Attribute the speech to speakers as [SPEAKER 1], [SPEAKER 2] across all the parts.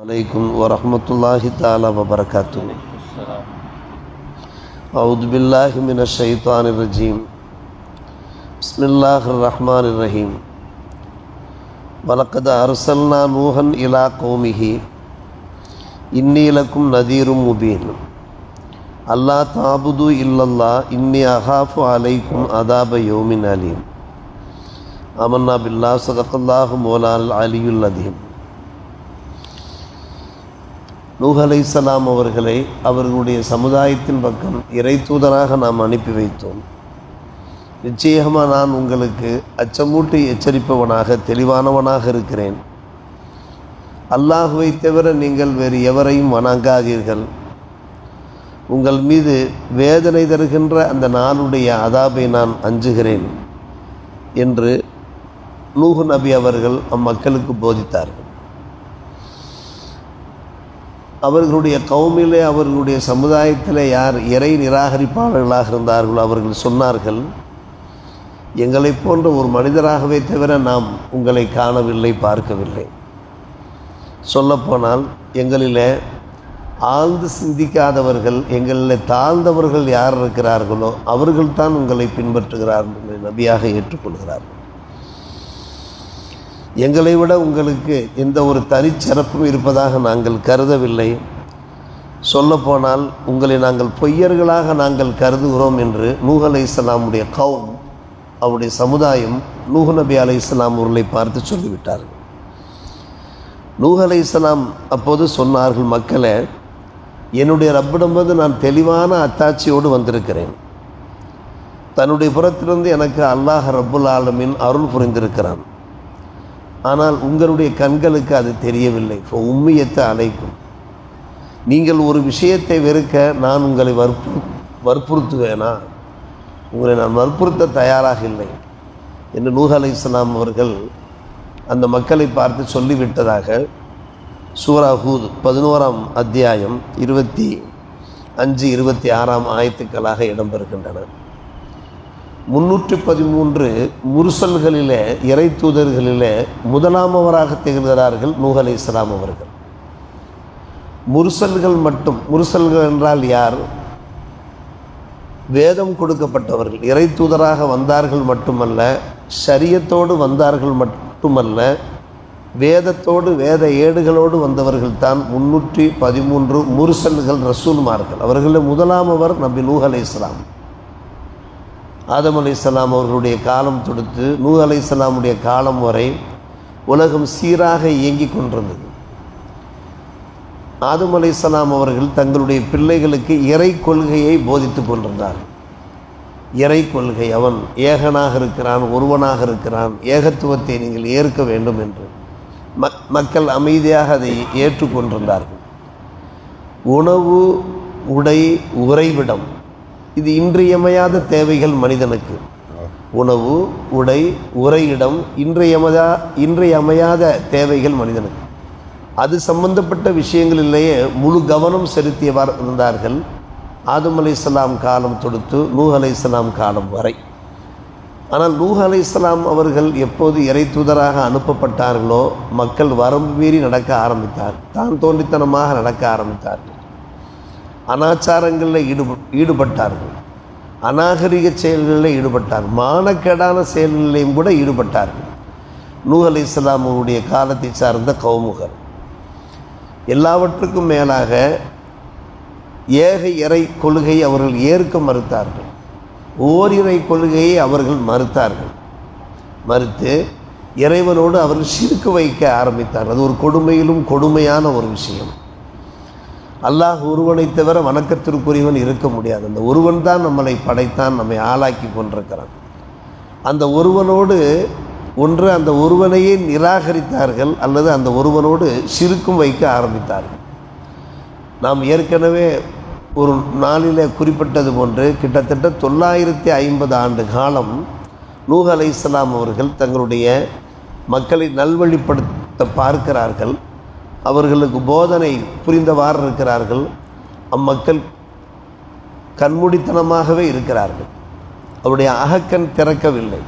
[SPEAKER 1] عليكم ورحمة الله تعالى وبركاته. أعوذ بالله من الشيطان الرجيم. بسم الله الرحمن الرحيم. ولقد أرسلنا نوحا إلى قومه. إني لكم نذير مبين. ألا تعبدوا إلا الله. إني أخاف عليكم عذاب يوم أليم. آمنا بالله صدق الله مولانا العلي العظيم. நூஹ் அலைஹிஸ்ஸலாம் அவர்களை அவர்களுடைய சமுதாயத்தின் பக்கம் இறை தூதராக நாம் அனுப்பி வைத்தோம். நிச்சயமாக நான் உங்களுக்கு அச்சமூட்டி எச்சரிப்பவனாக தெளிவானவனாக இருக்கிறேன். அல்லாஹுவை தவிர நீங்கள் வேறு எவரையும் வணங்காதீர்கள். உங்கள் மீது வேதனை தருகின்ற அந்த நாளுடைய அதாபை நான் அஞ்சுகிறேன் என்று நூஹு நபி அவர்கள் அம்மக்களுக்கு போதித்தார்கள். அவர்களுடைய கவுமிலே அவர்களுடைய சமுதாயத்தில் யார் இறை நிராகரிப்பாளர்களாக இருந்தார்களோ அவர்கள் சொன்னார்கள் எங்களைப் போன்ற ஒரு மனிதராகவே தவிர நாம் உங்களை காணவில்லை பார்க்கவில்லை. சொல்லப்போனால் எங்களிலே ஆழ்ந்து சிந்திக்காதவர்கள் எங்களில் தாழ்ந்தவர்கள் யார் இருக்கிறார்களோ அவர்கள்தான் உங்களை பின்பற்றுகிறார்கள் நபியாக ஏற்றுக்கொள்கிறார்கள். எங்களை விட உங்களுக்கு எந்த ஒரு தனிச்சிறப்பும் இருப்பதாக நாங்கள் கருதவில்லை. சொல்லப்போனால் உங்களை நாங்கள் பொய்யர்களாக நாங்கள் கருதுகிறோம் என்று நூஹ் அலை இஸ்லாமுடைய கவுன் அவருடைய சமுதாயம் நூஹ் நபி அலை இஸ்லாம் அவர்களை பார்த்து சொல்லிவிட்டார்கள். நூஹ் அலை இஸ்லாம் அப்போது சொன்னார்கள் மக்களை என்னுடைய ரப்பிடம்போது நான் தெளிவான அத்தாட்சியோடு வந்திருக்கிறேன். தன்னுடைய புறத்திலிருந்து எனக்கு அல்லாஹ் ரப்புல் ஆலமின் அருள் புரிந்திருக்கிறான். ஆனால் உங்களுடைய கண்களுக்கு அது தெரியவில்லை. ஸோ உண்மையத்தை அழைக்கும் நீங்கள் ஒரு விஷயத்தை வெறுக்க நான் உங்களை வற்பு வற்புறுத்துவேனா? உங்களை நான் வற்புறுத்த தயாராக இல்லை. என்று நூஹ் அலை இஸ்லாம் அவர்கள் அந்த மக்களை பார்த்து சொல்லிவிட்டதாக சூரா ஹூத் பதினோராம் அத்தியாயம் இருபத்தி அஞ்சு இருபத்தி ஆறாம் ஆயத்துக்களாக இடம்பெறுகின்றன. முன்னூற்றி பதிமூன்று முருசல்களிலே இறை தூதர்களிலே முதலாமவராக திகழ்கிறார்கள் நூஹ் அலி இஸ்லாம் அவர்கள். முருசல்கள் மட்டும் முருசல்கள் என்றால் யார்? வேதம் கொடுக்கப்பட்டவர்கள் இறை தூதராக வந்தார்கள் மட்டுமல்ல ஷரியத்தோடு வந்தார்கள் மட்டுமல்ல வேதத்தோடு வேத ஏடுகளோடு வந்தவர்கள் தான் முன்னூற்றி பதிமூன்று முருசல்கள் ரசூல்மார்கள். அவர்களில் முதலாமவர் நபி நூஹ் அலை இஸ்லாம் ஆதம் அலி இஸ்லாம் அவர்களுடைய காலம் தொடுத்து நூ அலி இஸ்லாமுடைய காலம் வரை உலகம் சீராக இயங்கி கொண்டிருந்தது. ஆதம் அலி இஸ்லாம் அவர்கள் தங்களுடைய பிள்ளைகளுக்கு இறை கொள்கையை போதித்து கொண்டிருந்தார். இறை கொள்கை அவன் ஏகனாக இருக்கிறான் ஒருவனாக இருக்கிறான் ஏகத்துவத்தை நீங்கள் ஏற்க வேண்டும் என்று மக் மக்கள் அமைதியாக அதை ஏற்றுக்கொண்டிருந்தார்கள் உணவு உடை உறைவிடம் இது இன்றியமையாத தேவைகள் மனிதனுக்கு. உணவு உடை உரையிடம் இன்றியமையா இன்றியமையாத தேவைகள் மனிதனுக்கு. அது சம்பந்தப்பட்ட விஷயங்களிலேயே முழு கவனம் செலுத்தியவார் இருந்தார்கள். ஆதம் அலை இஸ்லாம் காலம் தொடுத்து நூஹ் அலை இஸ்லாம் காலம் வரை. ஆனால் நூஹ் அலை இஸ்லாம் அவர்கள் எப்போது இறை தூதராக அனுப்பப்பட்டார்களோ மக்கள் வரம்பு மீறி நடக்க ஆரம்பித்தார். தான் தோன்றித்தனமாக நடக்க ஆரம்பித்தார்கள். அனாச்சாரங்களில் ஈடுப ஈடுபட்டார்கள். அநாகரிக செயல்களில் ஈடுபட்டார் மானக்கேடான செயல்களிலையும் கூட ஈடுபட்டார்கள். நூ அலி இஸ்லாமுடைய காலத்தை சார்ந்த கௌமுகர். எல்லாவற்றுக்கும் மேலாக ஏக இறை கொள்கை அவர்கள் ஏற்க மறுத்தார்கள். ஓரிரை கொள்கையை அவர்கள் மறுத்தார்கள். மறுத்து இறைவனோடு அவர்கள் சிறுக்கு வைக்க ஆரம்பித்தார் அது ஒரு கொடுமையிலும் கொடுமையான ஒரு விஷயம். அல்லாஹ் ஒருவனை தவிர வணக்கத்திற்குரியவன் இருக்க முடியாது. அந்த ஒருவன் தான் நம்மளை படைத்தான் நம்மை ஆளாக்கி கொண்டிருக்கிறான். அந்த ஒருவனோடு ஒன்று அந்த ஒருவனையே நிராகரித்தார்கள் அல்லது அந்த ஒருவனோடு சிறுக்கும் வைக்க ஆரம்பித்தார்கள். நாம் ஏற்கனவே ஒரு நாளில் குறிப்பிட்டது போன்று கிட்டத்தட்ட தொள்ளாயிரத்தி ஐம்பது ஆண்டு காலம் நூஹ் அலை இஸ்லாம் அவர்கள் தங்களுடைய மக்களை நல்வழிப்படுத்த பார்க்கிறார்கள். அவர்களுக்கு போதனை புரிந்தவாறு இருக்கிறார்கள். அம்மக்கள் கண்மூடித்தனமாகவே இருக்கிறார்கள். அவருடைய அகக்கண் திறக்கவில்லை.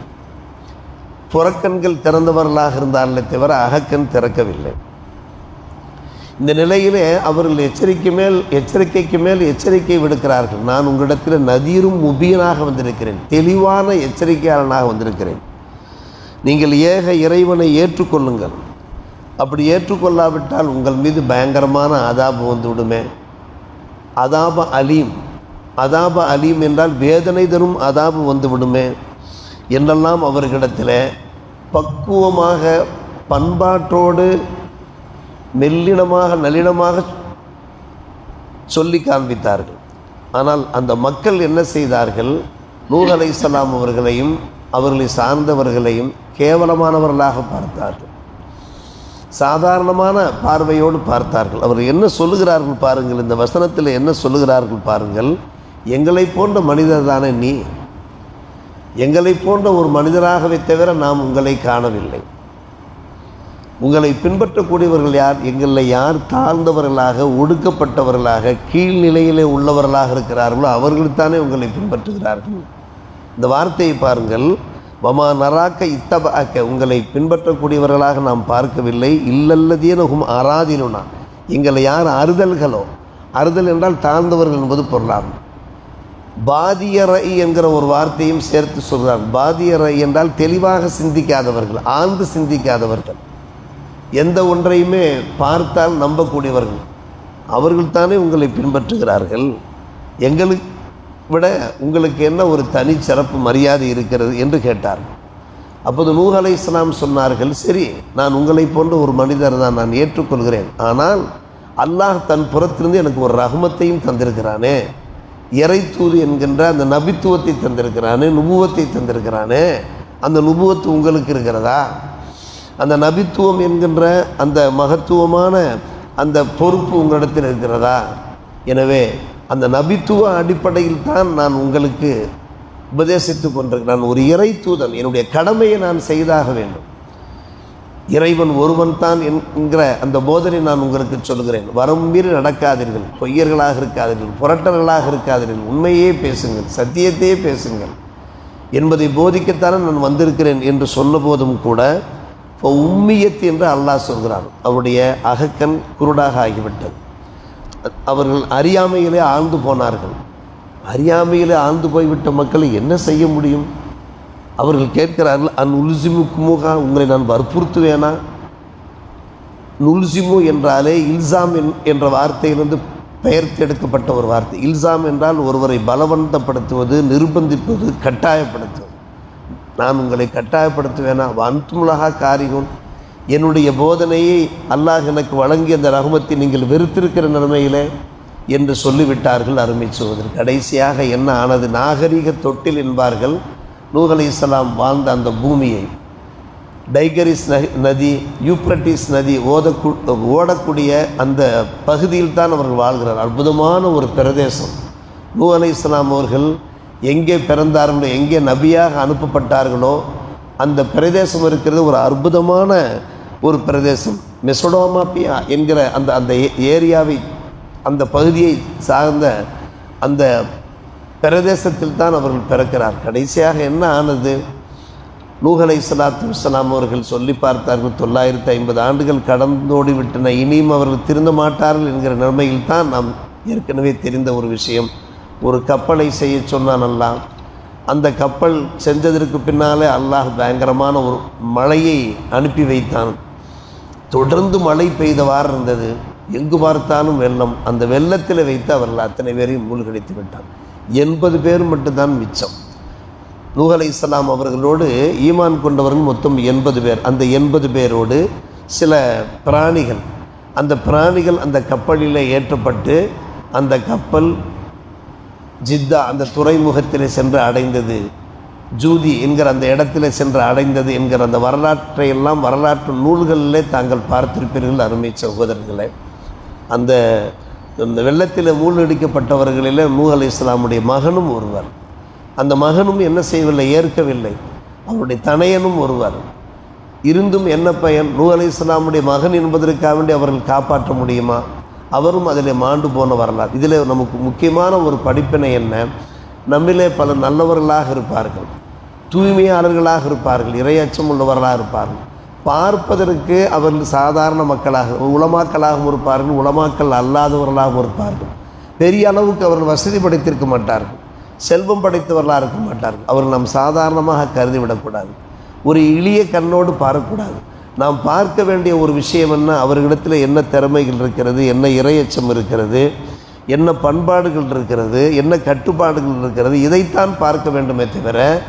[SPEAKER 1] புறக்கண்கள் திறந்தவர்களாக இருந்தார்களே தவிர அகக்கண் திறக்கவில்லை. இந்த நிலையிலே அவர்கள் எச்சரிக்கை மேல் எச்சரிக்கைக்கு மேல் எச்சரிக்கை விடுக்கிறார்கள். நான் உங்களிடத்தில் நதீரும் முபியனாக வந்திருக்கிறேன். தெளிவான எச்சரிக்கையாளனாக வந்திருக்கிறேன். நீங்கள் ஏக இறைவனை ஏற்றுக்கொள்ளுங்கள். அப்படி ஏற்றுக்கொள்ளாவிட்டால் உங்கள் மீது பயங்கரமான அதாபு வந்து விடுமே அதாப அலீம். அதாப அலீம் என்றால் வேதனை தரும் அதாபு வந்து விடுமே என்றெல்லாம் அவர்களிடத்தில் பக்குவமாக பண்பாட்டோடு மெல்லினமாக நளினமாக சொல்லி காண்பித்தார்கள். ஆனால் அந்த மக்கள் என்ன செய்தார்கள்? நூர் அலை அவர்களையும் அவர்களை சார்ந்தவர்களையும் கேவலமானவர்களாக பார்த்தார்கள். சாதாரணமான பார்வையோடு பார்த்தார்கள். அவர் என்ன சொல்லுகிறார்கள் பாருங்கள் இந்த வசனத்தில் என்ன சொல்லுகிறார்கள் பாருங்கள். எங்களை போன்ற மனிதர் தானே நீ? எங்களை போன்ற ஒரு மனிதராகவே தவிர நாம் உங்களை காணவில்லை. உங்களை பின்பற்றக்கூடியவர்கள் யார்? எங்களில் யார் தாழ்ந்தவர்களாக ஒடுக்கப்பட்டவர்களாக கீழ்நிலையிலே உள்ளவர்களாக இருக்கிறார்களோ அவர்கள்தானே உங்களை பின்பற்றுகிறார்கள். இந்த வார்த்தையை பாருங்கள். வமா நராக்க இத்தபாக்க உங்களை பின்பற்றக்கூடியவர்களாக நாம் பார்க்கவில்லை. இல்லல்லதீனகும் ஆராதினுனா எங்களை யார் அறுதல்களோ அறுதல் என்றால் தாழ்ந்தவர்கள் என்பது பொருளாகும் பாதியரை என்கிற ஒரு வார்த்தையும் சேர்த்து சொல்கிறார் பாதியரை என்றால் தெளிவாக சிந்திக்காதவர்கள் ஆழ்ந்து சிந்திக்காதவர்கள். எந்த ஒன்றையுமே பார்த்தால் நம்பக்கூடியவர்கள். அவர்கள்தானே உங்களை பின்பற்றுகிறார்கள். எங்களுக்கு விட உங்களுக்கு என்ன ஒரு தனி சிறப்பு மரியாதை இருக்கிறது என்று கேட்டார். அப்போது நூஹ் அலை இஸ்லாம் சொன்னார்கள் சரி நான் உங்களை போன்ற ஒரு மனிதர் தான் நான் ஏற்றுக்கொள்கிறேன். ஆனால் அல்லாஹ் தன் புறத்திலிருந்து எனக்கு ஒரு ரகமத்தையும் தந்திருக்கிறானே. இறைத்தூது என்கின்ற அந்த நபித்துவத்தை தந்திருக்கிறானே நுபுவத்தை தந்திருக்கிறானே. அந்த நுபுவத்து உங்களுக்கு இருக்கிறதா? அந்த நபித்துவம் என்கின்ற அந்த மகத்துவமான அந்த பொறுப்பு உங்களிடத்தில் இருக்கிறதா? எனவே அந்த நபித்துவ அடிப்படையில் தான் நான் உங்களுக்கு உபதேசித்து கொண்டிருக்கிறேன். நான் ஒரு இறை தூதன். என்னுடைய கடமையை நான் செய்தாக வேண்டும். இறைவன் ஒருவன் தான் என்கிற அந்த போதனை நான் உங்களுக்கு சொல்கிறேன் வரம்பீறி நடக்காதீர்கள். பொய்யர்களாக இருக்காதீர்கள். புரட்டர்களாக இருக்காதீர்கள். உண்மையே பேசுங்கள். சத்தியத்தையே பேசுங்கள். என்பதை போதிக்கத்தானே நான் வந்திருக்கிறேன் என்று சொன்னபோதும் கூட இப்போ உம்மியத்து என்று அல்லாஹ் சொல்கிறான். அவருடைய அகக்கண் குருடாக ஆகிவிட்டது. அவர்கள் அறியாமையிலே ஆழ்ந்து போனார்கள். அறியாமையிலே ஆழ்ந்து போய்விட்ட மக்களை என்ன செய்ய முடியும்? அவர்கள் கேட்கிறார்கள் அன் உல்சிமுக்குமுகா உங்களை நான் வற்புறுத்துவேனா? நுல்சிமு என்றாலே இல்சாம் என்- என்ற வார்த்தையிலிருந்து பெயர்த்தெடுக்கப்பட்ட ஒரு வார்த்தை. இல்சாம் என்றால் ஒருவரை பலவந்தப்படுத்துவது நிர்பந்திப்பது கட்டாயப்படுத்துவது. நான் உங்களை கட்டாயப்படுத்துவேனா? அன்துமுலகா காரிகும் என்னுடைய போதனையை அல்லாஹ் எனக்கு வழங்கிய அந்த ரகுமத்தை நீங்கள் வெறுத்திருக்கிற நிலைமையில் என்று சொல்லிவிட்டார்கள் அருமை சொல்வதற்கு கடைசியாக என்ன ஆனது? நாகரிக தொட்டில் என்பார்கள். நூகலை இஸ்லாம் வாழ்ந்த அந்த பூமியை டைகரிஸ் நதி யூப்ரட்டிஸ் நதி ஓதக்கு ஓடக்கூடிய அந்த பகுதியில் தான் அவர்கள் வாழ்கிறார். அற்புதமான ஒரு பிரதேசம். நூ அலை இஸ்லாம் அவர்கள் எங்கே பிறந்தார்களோ எங்கே நபியாக அனுப்பப்பட்டார்களோ அந்த பிரதேசம் இருக்கிறது ஒரு அற்புதமான ஒரு பிரதேசம். மெசடோமாப்பியா என்கிற அந்த அந்த ஏ- ஏரியாவை அந்த பகுதியை சார்ந்த அந்த பிரதேசத்தில் தான் அவர்கள் பிறக்கிறார். கடைசியாக என்ன ஆனது? நூகலை சலாத்து இஸ்லாம் அவர்கள் சொல்லி பார்த்தார்கள் தொள்ளாயிரத்தி ஐம்பது ஆண்டுகள் கடந்தோடி விட்டன இனியும் அவர்கள் திருந்த மாட்டார்கள் என்கிற நிலைமையில் தான் நாம் ஏற்கனவே தெரிந்த ஒரு விஷயம். ஒரு கப்பலை செய்ய சொன்னான் அல்லாஹ். அந்த கப்பல் செஞ்சதற்கு பின்னாலே அல்லாஹ் பயங்கரமான ஒரு மழையை அனுப்பி வைத்தான். தொடர்ந்து மழை பெய்தவாறு இருந்தது. எங்கு பார்த்தாலும் வெள்ளம். அந்த வெள்ளத்தில் வைத்து அவர்கள் அத்தனை பேரையும் மூழ்கடித்து விட்டான். எண்பது பேர் மட்டும்தான் மிச்சம். நூஹ் அலை இஸ்லாம் அவர்களோடு ஈமான் கொண்டவர்கள் மொத்தம் எண்பது பேர். அந்த எண்பது பேரோடு சில பிராணிகள். அந்த பிராணிகள் அந்த கப்பலில் ஏற்றப்பட்டு அந்த கப்பல் ஜித்தா அந்த துறைமுகத்தில் சென்று அடைந்தது. ஜூதி என்கிற அந்த இடத்துல சென்று அடைந்தது என்கிற அந்த வரலாற்றை எல்லாம் வரலாற்று நூல்களிலே தாங்கள் பார்த்திருப்பீர்கள் அருமை சகோதரர்களே. அந்த அந்த வெள்ளத்தில் மூழ்கடிக்கப்பட்டவர்களில் நூ அலி இஸ்லாமுடைய மகனும் ஒருவர். அந்த மகனும் என்ன செய்யவில்லை? ஏற்கவில்லை. அவருடைய தனையனும் ஒருவர். இருந்தும் என்ன பயன்? நூ அலி இஸ்லாமுடைய மகன் என்பதற்காக வேண்டி அவர்கள் காப்பாற்ற முடியுமா? அவரும் அதில் மாண்டு போன வரலாறு. இதில் நமக்கு முக்கியமான ஒரு படிப்பினை என்ன? நம்மிலே பல நல்லவர்களாக இருப்பார்கள். தூய்மையாளர்களாக இருப்பார்கள். இரையச்சம் உள்ளவர்களாக இருப்பார்கள். பார்ப்பதற்கு அவர்கள் சாதாரண மக்களாக உளமாக்களாகவும் இருப்பார்கள். உலமாக்கள் அல்லாதவர்களாகவும் இருப்பார்கள். பெரிய அளவுக்கு அவர்கள் வசதி படைத்திருக்க மாட்டார்கள். செல்வம் படைத்தவர்களாக இருக்க மாட்டார்கள். அவர்கள் நாம் சாதாரணமாக கருதிவிடக்கூடாது. ஒரு இளிய கண்ணோடு பார்க்கக்கூடாது நாம் பார்க்க வேண்டிய ஒரு விஷயம் என்ன? அவர்களிடத்தில் என்ன திறமைகள் இருக்கிறது? என்ன இரையச்சம் இருக்கிறது? என்ன பண்பாடுகள் இருக்கிறது? என்ன கட்டுப்பாடுகள் இருக்கிறது? இதைத்தான் பார்க்க வேண்டுமே தவிர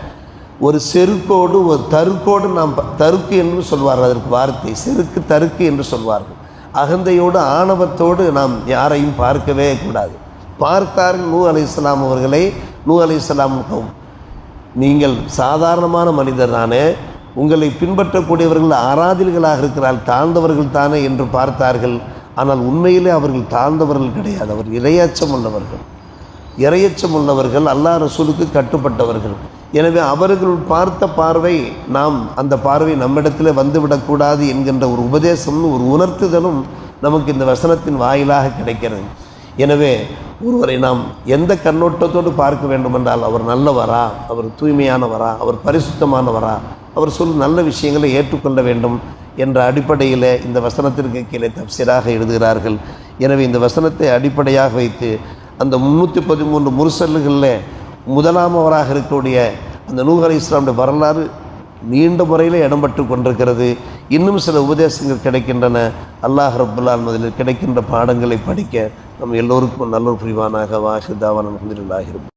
[SPEAKER 1] ஒரு செருக்கோடு ஒரு தருக்கோடு நாம் ப- தருக்கு என்று சொல்வார்கள். அதற்கு வார்த்தை செருக்கு தருக்கு என்று சொல்வார்கள். அகந்தையோடு ஆணவத்தோடு நாம் யாரையும் பார்க்கவே கூடாது. பார்த்தார்கள் நூ அலி இஸ்லாம் அவர்களை நூ அலி இஸ்லாம் நீங்கள் சாதாரணமான மனிதர் தானே உங்களை பின்பற்றக்கூடியவர்கள் ஆராதில்களாக இருக்கிறால் தாழ்ந்தவர்கள் தானே என்று பார்த்தார்கள். ஆனால் உண்மையிலே அவர்கள் தாழ்ந்தவர்கள் கிடையாது. அவர் இரையச்சம் உள்ளவர்கள். இரையச்சம் உள்ளவர்கள் அல்லா ரசூலுக்கு கட்டுப்பட்டவர்கள். எனவே அவர்கள் பார்த்த பார்வை நாம் அந்த பார்வை நம்மிடத்தில் வந்துவிடக்கூடாது என்கின்ற ஒரு உபதேசமும் ஒரு உணர்த்துதலும் நமக்கு இந்த வசனத்தின் வாயிலாக கிடைக்கிறது. எனவே ஒருவரை நாம் எந்த கண்ணோட்டத்தோடு பார்க்க வேண்டுமென்றால் அவர் நல்லவரா அவர் தூய்மையானவரா அவர் பரிசுத்தமானவரா அவர் சொல் நல்ல விஷயங்களை ஏற்றுக்கொள்ள வேண்டும் என்ற அடிப்படையில் இந்த வசனத்திற்கு கீழே தப்சீராக எழுதுகிறார்கள். எனவே இந்த வசனத்தை அடிப்படையாக வைத்து அந்த முந்நூற்றி பதிமூன்று முரசல்களில் முதலாமவராக இருக்கக்கூடிய அந்த நூகரை இஸ்லாமுடைய வரலாறு நீண்ட முறையில் இடம்பெற்று கொண்டிருக்கிறது. இன்னும் சில உபதேசங்கள் கிடைக்கின்றன. அல்லாஹ் ரபுல்லான் முதலில் கிடைக்கின்ற பாடங்களை படிக்க நம் எல்லோருக்கும் நல்ல புரிவானாக. வாஷிதாவான் அலமதுல்லாஹிரும்